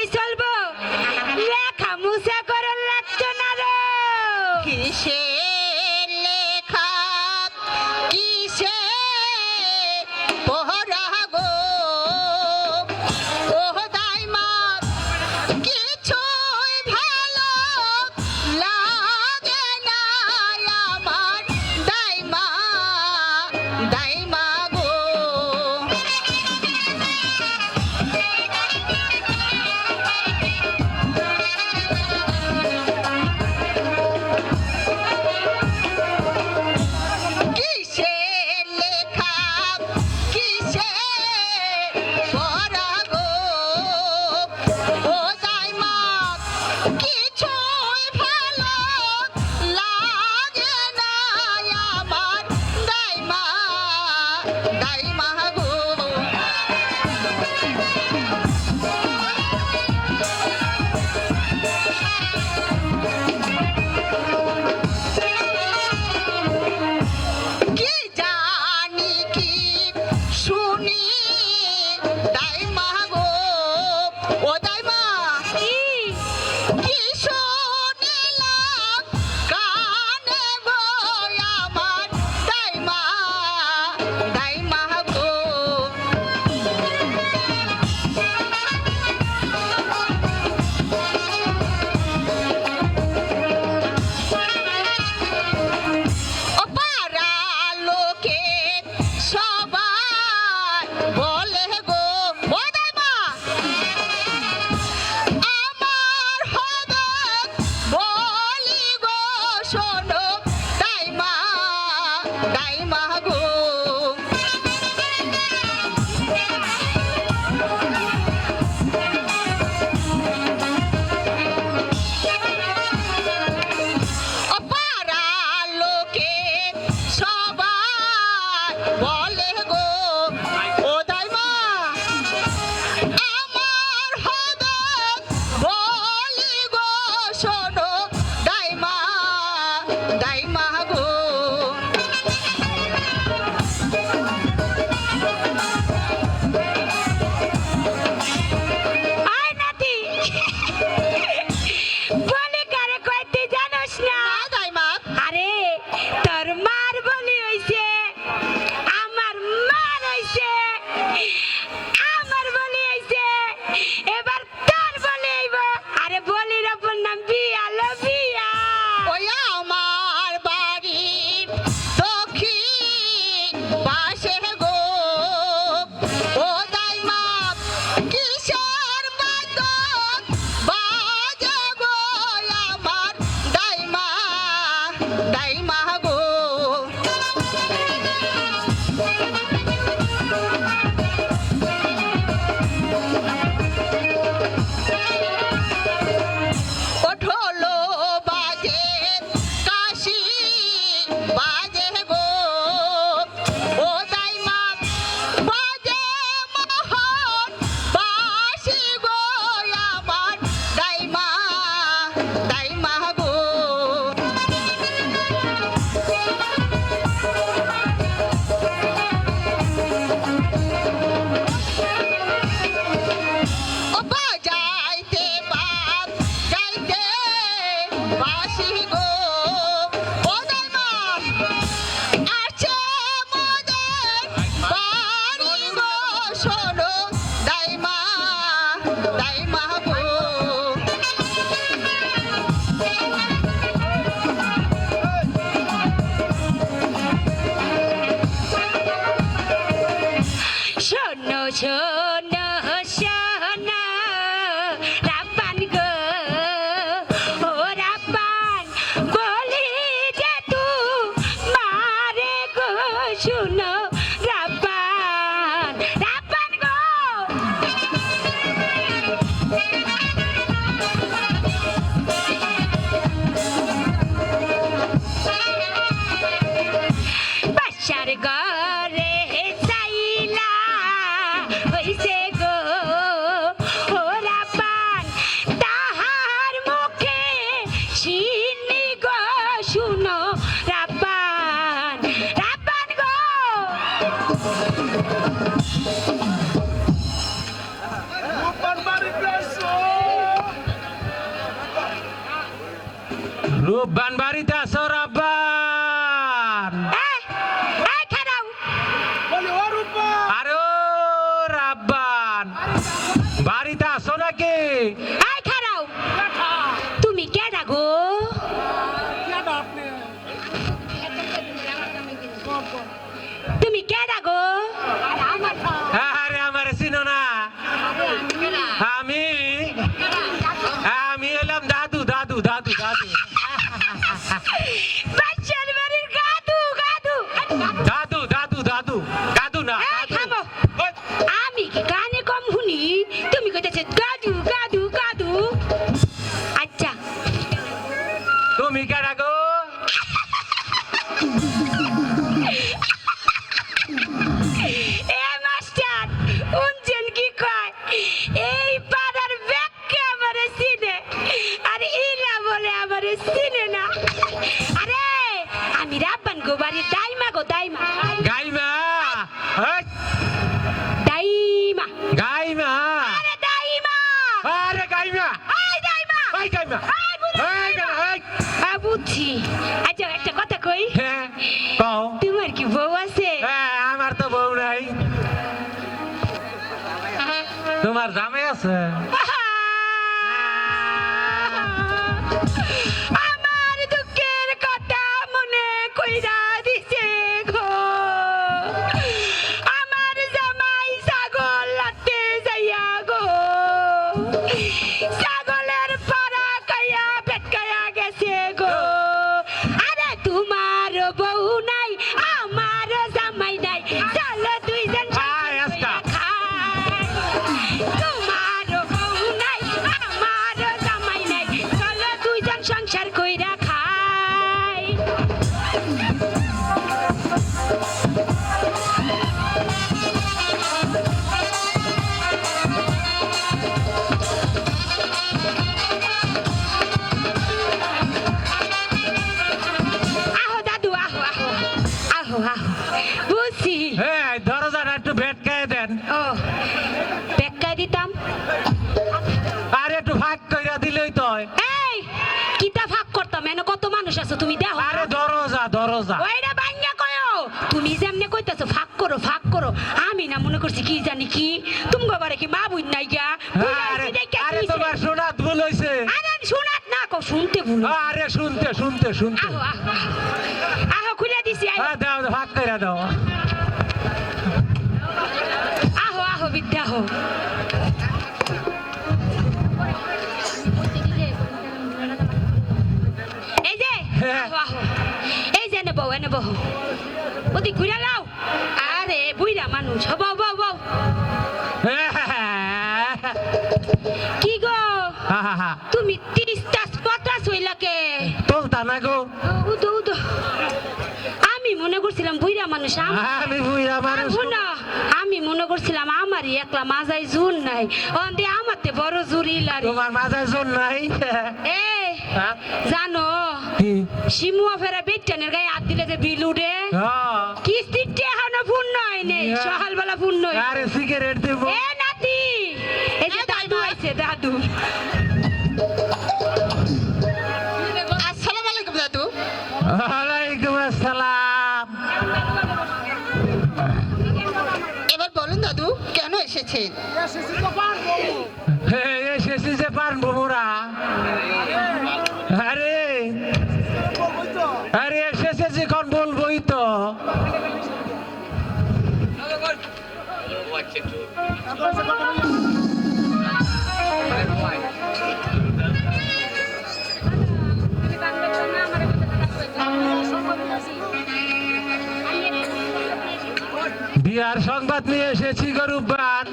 করেই চলবো। ইয়ে লেখা মুসা করার লাগছে না রে। কিসে Vai se rigor. শুনো রাব্বান রাব্বান গো। বাসার ঘরে চাইলা হইছে গো Luban Barita Surabaya হ্যাঁ কও। তোমার কি বউ আছে? হ্যাঁ আমার তো বউ নাই। তোমার জামাই আছে? বুঝছি। হ্যাঁ দরজাটা একটু ভেট খেয়ে দেন। ও বেকাই দিতাম? আর একটু ভাগ কইরা দিলেই তো হয়। এই কিতা ভাগ করতাম? এনে কত মানুষ আছে তুমি দেখো আরে দরজা দরজা। ওইটা ভাঙ্গা কয়ো? তুমি যেমনে কইতাছো ফাঁক করো ফাঁক করো। আমি না মনে করছি কি জানি কি? তুমি বাবারে কি মা বুঝ নাই গা? আরে আরে তোমার শোনাত ভুল হইছে। আরে শুনাত না কো শুনতে ভুল আরে শুনতে শুনতে শুনতে। আহো। দিছি হ্যাঁ দাও ভাগ কইরা দাও। আহো আহো বিদ্যা আহো এই যে হ্যাঁ। আহো আহো। এই যে এনে বউ এনে বউ ওদি ঘুরে লাও। আরে বুইরা মানুষ হো বউ বউ কি গো? তুমি তিরিশটা পটাশ হইলাকে তোলতা না গো উদো উদো আমি মনে করছিলাম বুইরা মানুষ আম- আমি বুইরা মানুষ না, আমি মনে করছিলাম আমারই একলা জুন নাই অন্তে বড় জুরি তোমার নাই এ হ্যাঁ? জানো শিমুয়া ফেরা বিজ্ঞানের গায়ে হাত দিলে যে বিল উঠে হ্যাঁ। কিস্তিতে এখনও পূর্ণ হয়নি হ্যাঁ। সকালবেলা পূর্ণ। আরে সিগারেট দিব এবার বলুন দাদু, কেন এসেছেন? এসেছি যে পান মোরা আরে আরে, এসেছে যখন বলবোই তো। বিয়ার সংবাদ নিয়ে এসেছি গরুবান